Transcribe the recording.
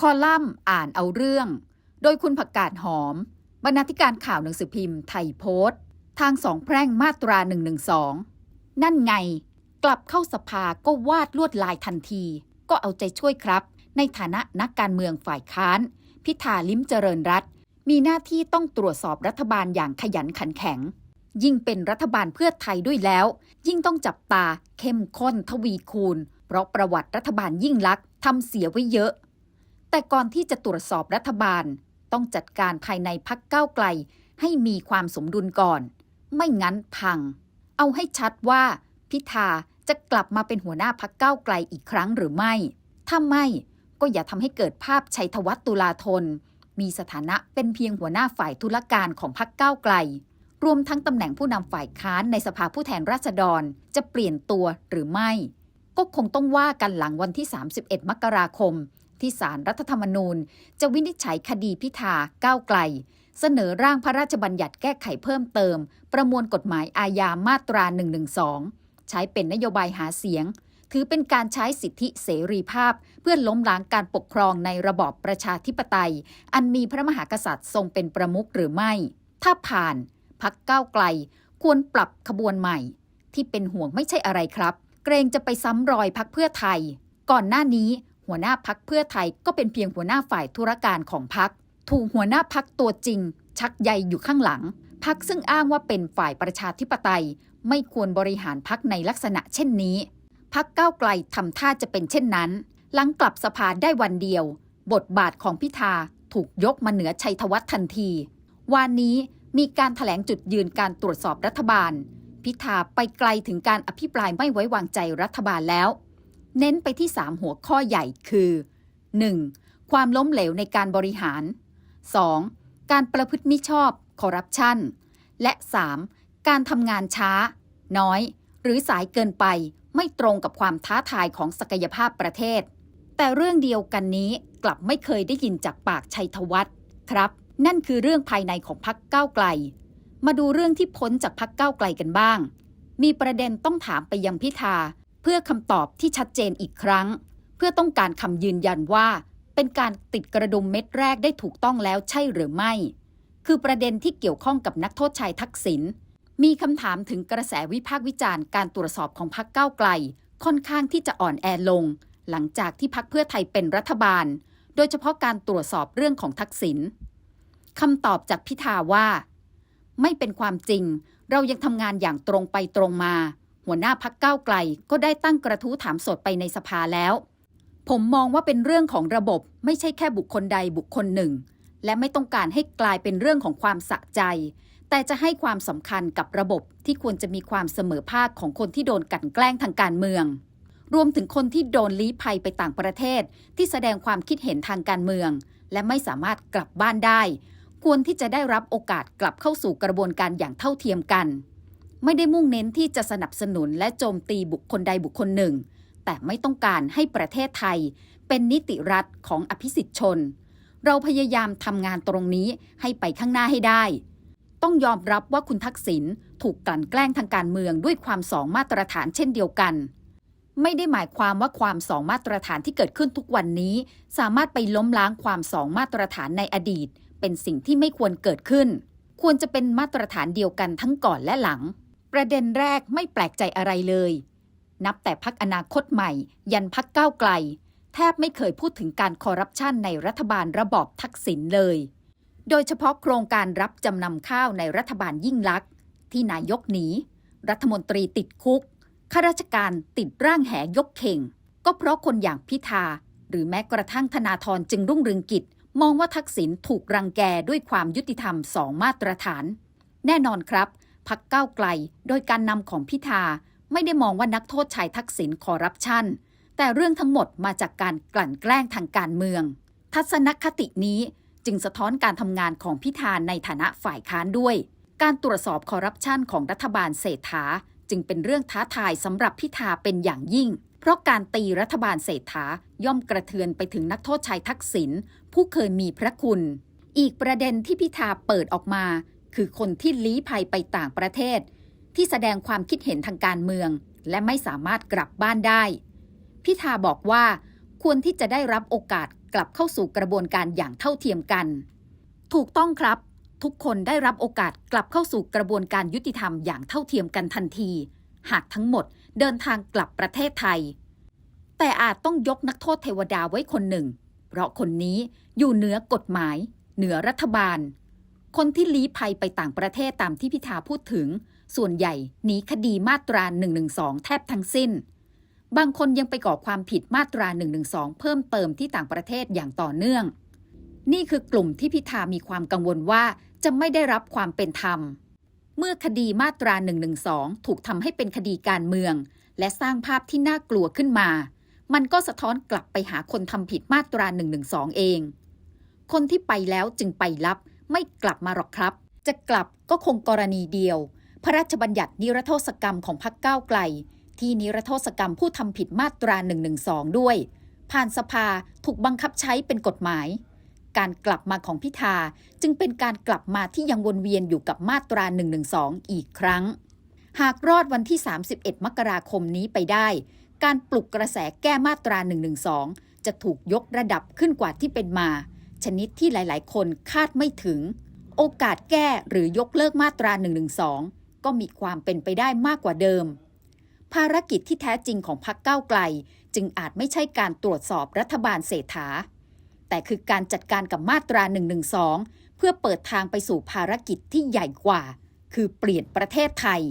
คอลัมน์อ่านเอาเรื่อง โดยคุณผักกาดหอม บรรณาธิการข่าวหนังสือพิมพ์ไทยโพสต์ ทางสองแพร่งมาตรา 112 นั่นไง กลับเข้าสภาก็วาดลวดลายทันที ก็เอาใจช่วยครับ ในฐานะนักการเมืองฝ่ายค้าน พิธาลิ้มเจริญรัตมีหน้าที่ต้องตรวจสอบรัฐบาลอย่างขยันขันแข็ง ยิ่งเป็นรัฐบาลเพื่อไทยด้วยแล้ว ยิ่งต้องจับตาเข้มข้นทวีคูณ เพราะประวัติรัฐบาลยิ่งลักษณ์ทำเสียไว้เยอะ แต่ก่อนที่จะตรวจสอบรัฐบาล ต้องจัดการภายในพักก้าวไกล ให้มีความสมดุลก่อน ไม่งั้นพัง เอาให้ชัดว่า พิธาจะกลับมาเป็นหัวหน้าพักก้าวไกลอีกครั้งหรือไม่ ถ้าไม่ก็อย่าทำให้เกิดภาพชัยธวัฒน์ตุลาธน มีสถานะเป็นเพียงหัวหน้าฝ่ายธุรการของพักก้าวไกล รวมทั้งตำแหน่งผู้นำฝ่ายค้านในสภาผู้แทนราษฎรจะเปลี่ยนตัวหรือไม่ ก็คงต้องว่ากันหลังวันที่ 31 มกราคม ที่ศารรัฐธรรมนูญ จะวินิจฉัยคดีพิธาก้าวไกล เสนอร่างพระราชบัญญัติแก้ไขเพิ่มเติม ประมวลกฎหมายอาญามาตรา 112 ใช้เป็นนโยบายหาเสียง ถือเป็นการใช้สิทธิเสรีภาพ เพื่อล้มล้างการปกครองในระบอบประชาธิปไตย อันมีพระมหากษัตริย์ทรงเป็นประมุขหรือไม่ ถ้าผ่านพักก้าวไกลควรปรับขบวนใหม่ ที่เป็นห่วงไม่ใช่อะไรครับ เกรงจะไปซ้ำรอยพักเพื่อไทย ก่อนหน้านี้ หัวหน้าพักเพื่อไทยก็เป็นเพียงหัวหน้าฝ่ายธุรการของพัก ถูกหัวหน้าพักตัวจริง ชักใยอยู่ข้างหลัง พักซึ่งอ้างว่าเป็นฝ่ายประชาธิปไตย ไม่ควรบริหารพักในลักษณะเช่นนี้ พักก้าวไกลทำท่าจะเป็นเช่นนั้น หลังกลับสภาได้วันเดียว บทบาทของพิธาถูกยกมาเหนือชัยธวัฒน์ทันทีวันนี้มีการถแถลงจุดยืนการตรวจสอบรัฐบาล พิธาไปไกลถึงการอภิปรายไม่ไว้วางใจรัฐบาลแล้ว เน้นไปที่ 3 หัวข้อใหญ่คือ 1. ความล้มเหลวในการบริหาร 2. การประพฤติมิชอบคอร์รัปชันและ 3. การทำงานช้า น้อย หรือสายเกินไปไม่ตรงกับความท้าทายของศักยภาพประเทศ แต่เรื่องเดียวกันนี้กลับไม่เคยได้ยินจากปากชัยธวัฒน์ครับ นั่นคือเรื่องภายในของพักก้าวไกล มาดูเรื่องที่พ้นจากพักก้าวไกลกันบ้าง มีประเด็นต้องถามไปยังพิธา พื่อคำตอบที่ชัดเจนอีกครั้ง เพื่อต้องการคำยืนยันว่า เป็นการติดกระดุมเม็ดแรกได้ถูกต้องแล้วใช่หรือไม่ คือประเด็นที่เกี่ยวข้องกับนักโทษชายทักษิณมีคำถามถึงกระแสวิพากษ์วิจารณ์การตรวจสอบของพักก้าวไกล ค่อนข้างที่จะอ่อนแอลง หลังจากที่พักเพื่อไทยเป็นรัฐบาล โดยเฉพาะการตรวจสอบเรื่องของทักษิณคำตอบจากพิธาว่า ไม่เป็นความจริง เรายังทำงานอย่างตรงไปตรงมา หัวหน้าพักก้าวไกลก็ได้ตั้งกระทู้ถามสดไปในสภาแล้ว ผมมองว่าเป็นเรื่องของระบบไม่ใช่แค่บุคคลใดบุคคลหนึ่ง และไม่ต้องการให้กลายเป็นเรื่องของความสะใจ แต่จะให้ความสำคัญกับระบบที่ควรจะมีความเสมอภาคของคนที่โดนกลั่นแกล้งทางการเมือง รวมถึงคนที่โดนลี้ภัยไปต่างประเทศ ที่แสดงความคิดเห็นทางการเมือง และไม่สามารถกลับบ้านได้ ควรที่จะได้รับโอกาสกลับเข้าสู่กระบวนการอย่างเท่าเทียมกัน ไม่ได้มุ่งเน้นที่จะสนับสนุนและโจมตีบุคคลใดบุคคลหนึ่ง แต่ไม่ต้องการให้ประเทศไทย เป็นนิติรัฐของอภิสิทธิชน เราพยายามทำงานตรงนี้ให้ไปข้างหน้าให้ได้ ต้องยอมรับว่าคุณทักษิณถูกกลั่นแกล้งทางการเมืองด้วยความสองมาตรฐานเช่นเดียวกัน ไม่ได้หมายความว่าความสองมาตรฐานที่เกิดขึ้นทุกวันนี้ สามารถไปล้มล้างความสองมาตรฐานในอดีต เป็นสิ่งที่ไม่ควรเกิดขึ้น ควรจะเป็นมาตรฐานเดียวกันทั้งก่อนและหลัง ประเด็นแรกไม่แปลกใจอะไรเลย นับแต่พักอนาคตใหม่ ยันพักก้าวไกล แทบไม่เคยพูดถึงการคอร์รัปชันในรัฐบาลระบอบทักษิณเลย โดยเฉพาะโครงการรับจำนำข้าวในรัฐบาลยิ่งลักษณ์ที่นายกหนี รัฐมนตรีติดคุกข้าราชการติดร่างแหยกเข่ง ก็เพราะคนอย่างพิธา หรือแม้กระทั่งธนาธรจึงรุ่งเรืองกิจ มองว่าทักษิณถูกรังแกด้วยความยุติธรรมสองมาตรฐาน แน่นอนครับ พักก้าวไกล โดยการนำของพิธา ไม่ได้มองว่านักโทษชายทักษิณคอร์รัปชัน แต่เรื่องทั้งหมดมาจากการกลั่นแกล้งทางการเมือง ทัศนคตินี้จึงสะท้อนการทำงานของพิธาในฐานะฝ่ายค้านด้วย การตรวจสอบคอร์รัปชันของรัฐบาลเศรษฐา จึงเป็นเรื่องท้าทายสำหรับพิธาเป็นอย่างยิ่ง เพราะการตีรัฐบาลเศรษฐาย่อมกระเทือนไปถึงนักโทษชายทักษิณผู้เคยมีพระคุณ อีกประเด็นที่พิธาเปิดออกมา คือคนที่ลี้ภัยไปต่างประเทศ ที่แสดงความคิดเห็นทางการเมือง และไม่สามารถกลับบ้านได้ พิธาบอกว่า ควรที่จะได้รับโอกาสกลับเข้าสู่กระบวนการอย่างเท่าเทียมกัน ถูกต้องครับ ทุกคนได้รับโอกาสกลับเข้าสู่กระบวนการยุติธรรมอย่างเท่าเทียมกันทันที หากทั้งหมดเดินทางกลับประเทศไทย แต่อาจต้องยกนักโทษเทวดาไว้คนหนึ่ง เพราะคนนี้อยู่เหนือกฎหมาย เหนือรัฐบาล คนที่ลี้ภัยไปต่างประเทศตามที่พิธาพูดถึง ส่วนใหญ่หนีคดีมาตรา 112 แทบทั้งสิ้น บางคนยังไปก่อความผิดมาตรา 112 เพิ่มเติมที่ต่างประเทศอย่างต่อเนื่อง นี่คือกลุ่มที่พิธามีความกังวลว่าจะไม่ได้รับความเป็นธรรม เมื่อคดีมาตรา 112 ถูกทำให้เป็นคดีการเมือง และสร้างภาพที่น่ากลัวขึ้นมา มันก็สะท้อนกลับไปหาคนทำผิดมาตรา 112 เอง คนที่ไปแล้วจึงไปรับ ไม่กลับมาหรอกครับ จะกลับก็คงกรณีเดียว พระราชบัญญัตินิรโทษกรรมของพรรคก้าวไกล ที่นิรโทษกรรมผู้ทำผิดมาตรา112ด้วย ผ่านสภาถูกบังคับใช้เป็นกฎหมาย การกลับมาของพิธาจึงเป็นการกลับมาที่ยังวนเวียนอยู่กับมาตรา112อีกครั้ง หากรอดวันที่ 31 มกราคมนี้ไปได้ การปลุกกระแสแก้มาตรา112จะถูกยกระดับขึ้นกว่าที่เป็นมา ชนิดที่หลาย ๆ คนคาดไม่ถึง โอกาสแก้หรือยกเลิกมาตรา 112 ก็มีความเป็นไปได้มากกว่าเดิม ภารกิจที่แท้จริงของพรรคก้าวไกล จึงอาจไม่ใช่การตรวจสอบรัฐบาลเศรษฐา แต่คือการจัดการกับมาตรา 112 เพื่อเปิดทางไปสู่ภารกิจที่ใหญ่กว่า คือเปลี่ยนประเทศไทย